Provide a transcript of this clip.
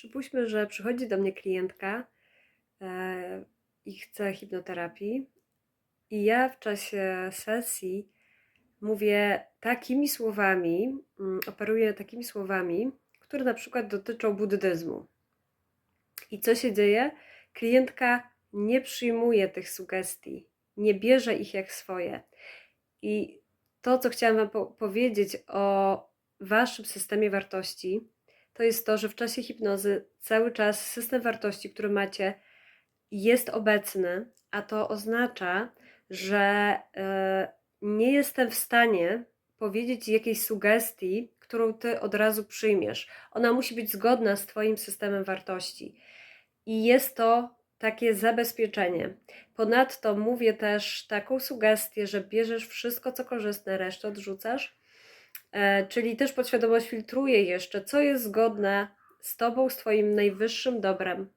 Przypuśćmy, że przychodzi do mnie klientka e, i chce hipnoterapii, i ja w czasie sesji mówię takimi słowami, mm, operuję takimi słowami, które na przykład dotyczą buddyzmu. I co się dzieje? Klientka nie przyjmuje tych sugestii, nie bierze ich jak swoje. I to, co chciałam Wam po- powiedzieć o Waszym systemie wartości, to jest to, że w czasie hipnozy cały czas system wartości, który macie, jest obecny, a to oznacza, że e, nie jestem w stanie powiedzieć jakiejś sugestii, którą Ty od razu przyjmiesz. Ona musi być zgodna z Twoim systemem wartości. I jest to takie zabezpieczenie. Ponadto mówię też taką sugestię, że bierzesz wszystko, co korzystne, resztę odrzucasz. E, czyli też podświadomość filtruje jeszcze, co jest zgodne z Tobą, z Twoim najwyższym dobrem.